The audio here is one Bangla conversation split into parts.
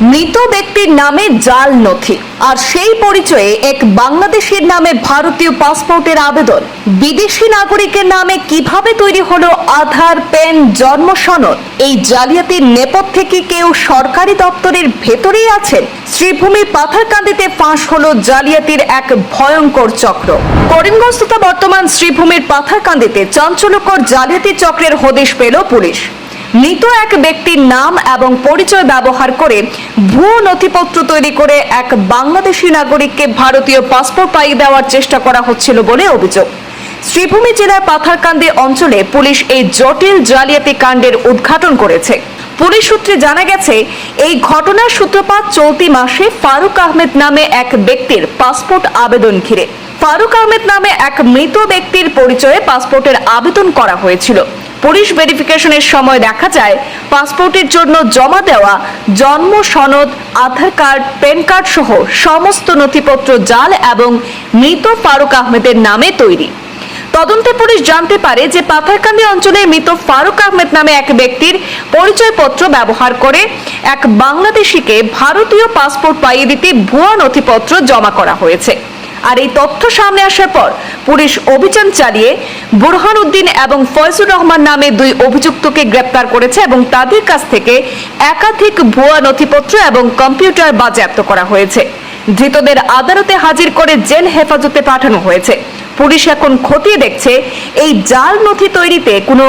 মৃত ব্যক্তির নামে জাল নথি। আর সেই পরিচয়ে এক বাংলাদেশের নামে ভারতীয় পাসপোর্টের আবেদন। বিদেশি নাগরিকের নামে কীভাবে তৈরি হলো আধার পেন জন্ম সনদ এই জালিয়াতির নেপথ্যে কি কেউ সরকারি দপ্তরের ভেতরেই আছেন? শ্রীভূমির পাথারকান্দিতে ফাঁস হলো জালিয়াতির এক ভয়ঙ্কর চক্র। করিমগঞ্জ তথা বর্তমান শ্রীভূমির পাথারকান্দিতে চাঞ্চল্যকর জালিয়াতি চক্রের হদিশ পেল পুলিশ। মৃত এক ব্যক্তির নাম এবং পরিচয় ব্যবহার করে ভুয়ো নথিপত্র তৈরি করে এক বাংলাদেশি নাগরিককে ভারতীয় পাসপোর্ট পাইয়ে দেওয়ার চেষ্টা করা হচ্ছিল বলে অভিযোগ। শ্রীভূমি জেলার পাথারকান্দি অঞ্চলে পুলিশ এই জটিল জালিয়াতি কাণ্ডের উদ্ঘাটন করেছে। পুলিশ সূত্রে জানা গেছে, এই ঘটনার সূত্রপাত চলতি মাসে ফারুক আহমেদ নামে এক ব্যক্তির পাসপোর্ট আবেদন ঘিরে। ফারুক আহমেদ নামে এক মৃত ব্যক্তির পরিচয়ে পাসপোর্টের আবেদন করা হয়েছিল। পুলিশ ভেরিফিকেশনের সময় দেখা যায় পাসপোর্টের জন্য জমা দেওয়া জন্ম সনদ, আধার কার্ড প্যান কার্ড সহ সমস্ত নথিপত্র জাল এবং মৃত ফারুক আহমেদের নামে তৈরি। তদন্তে পুলিশ জানতে পারে যে পাথারকান্দি অঞ্চলের মৃত ফারুক আহমেদ নামে এক ব্যক্তির পরিচয়পত্র ব্যবহার করে এক বাংলাদেশিকে ভারতীয় পাসপোর্ট পাইয়ে দিতে ভুয়া নথিপত্র জমা করা হয়েছে। আর এই তথ্য সামনে আসার পর পুলিশ অভিযান চালিয়ে বুরহান উদ্দিন এবং ফয়জুর রহমান নামে দুই অভিযুক্তকে গ্রেপ্তার করেছে এবং তাদের কাছ থেকে একাধিক ভুয়া নথিপত্র এবং কম্পিউটার বাজেয়াপ্ত করা হয়েছে। ধৃতদের আদালতে হাজির করে জেল হেফাজতে পাঠানো হয়েছে। পুলিশ এখন খতিয়ে দেখছে এই জাল নথি তৈরিতে কোনো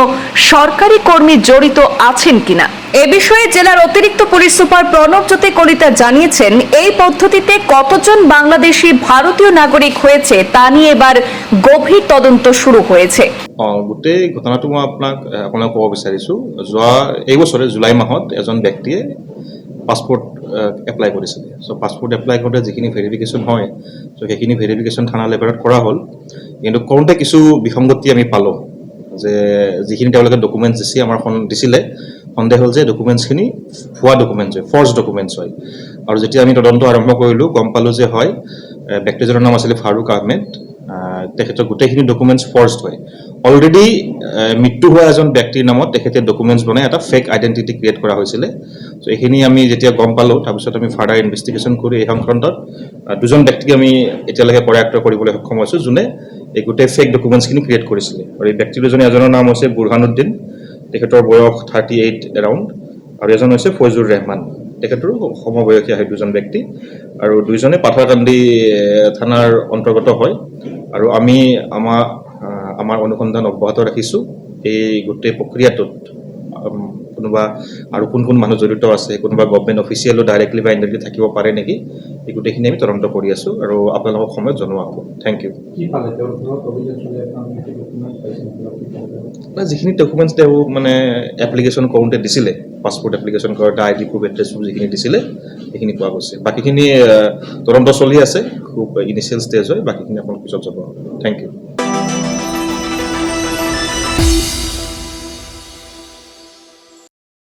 সরকারি কর্মী জড়িত আছেন কিনা। এ বিষয়ে জেলার অতিরিক্ত পুলিশ সুপার প্রণব জ্যোতি কলিতা জানিয়েছেন এই পদ্ধতিতে কতজন বাংলাদেশি ভারতীয় নাগরিক হয়েছে তা নিয়ে এবার গভীর তদন্ত শুরু হয়েছে। গোটেই ঘটনাটো মই আপোনাক এ, আপোনাক ক'ব বিচাৰিছোঁ। যোৱা এই বছৰে জুলাই মাহত এজন ব্যক্তিয়ে পাছপোৰ্ট এপ্লাই কৰিছিলে। চ' পাছপোৰ্ট এপ্লাই কৰোঁতে যিখিনি ভেৰিফিকেশ্যন হয় চ' সেইখিনি ভেৰিফিকেশ্যন থানা লেভেলত কৰা হ'ল। কিন্তু কৰোঁতে কিছু বিসংগতি আমি পালোঁ যে যিখিনি তেওঁলোকে ডকুমেণ্টছ দিছে আমাৰ দিছিলে সন্দেহ হ'ল যে ডকুমেণ্টছখিনি ভুৱা ডকুমেণ্টছ হয় ফৰ্জ ডকুমেণ্টছ হয়। আৰু যেতিয়া আমি তদন্ত আৰম্ভ কৰিলোঁ গম পালোঁ যে হয় ব্যক্তিজনৰ নাম আছিলে ফাৰুক আহমেদ আহ, তেখেতৰ গোটেইখিনি ডকুমেণ্টছ ফৰ্জড হয়। অলৰেডি মৃত্যু হোৱা এজন ব্যক্তিৰ নামত তেখেতে ডকুমেণ্টছ বনাই এটা ফেক আইডেণ্টিটি ক্ৰিয়েট কৰা হৈছিলে। চ' এইখিনি আমি যেতিয়া গম পালোঁ, তাৰপিছত আমি ফাৰ্ডাৰ ইনভেষ্টিগেশ্যন কৰি এই সংক্ৰান্তত দুজন ব্যক্তিক আমি এতিয়ালৈকে কৰায়ত্ব কৰিবলৈ সক্ষম হৈছোঁ, যোনে এই গোটেই ফেক ডকুমেণ্টছখিনি ক্ৰিয়েট কৰিছিলে। আৰু এই ব্যক্তি দুজনে এজনৰ নাম হৈছে বুৰহানুদ্দিন, তেখেতৰ বয়স থাৰ্টি এইট এৰাউণ্ড আৰু এজন হৈছে ফৈজুৰ ৰেহমান। তেখেতৰো সমবয়সীয়া হয় দুজন ব্যক্তি। আৰু দুইজনে পাথাৰকান্দি থানাৰ অন্তৰ্গত হয়। আৰু আমি, আমাৰ আমাৰ অনুসন্ধান অব্যাহত ৰাখিছোঁ। এই গোটেই প্ৰক্ৰিয়াটোত কোনোবা আৰু কোন কোন মানুহ জড়িত আছে কোনোবা গভমেণ্ট অফিচিয়েলো ডাইৰেক্টলি বা ইনডাইৰেক্টলি থাকিব পাৰে নেকি এই গোটেইখিনি আমি তদন্ত কৰি আছোঁ আৰু আপোনালোকক সময়ত জনোৱা হ'ব। থেংক ইউ যিখিনি ডকুমেণ্টছ তেওঁ মানে এপ্লিকেশ্যন কৰোঁতে দিছিলে পাছপোৰ্ট এপ্লিকেশ্যন কৰোঁতে I D proof address proof যিখিনি দিছিলে সেইখিনি পোৱা গৈছে। বাকীখিনি তদন্ত চলি আছে খুব ইনিচিয়েল ষ্টেজ হয় বাকীখিনি আপোনালোক পিছত যাব থেংক ইউ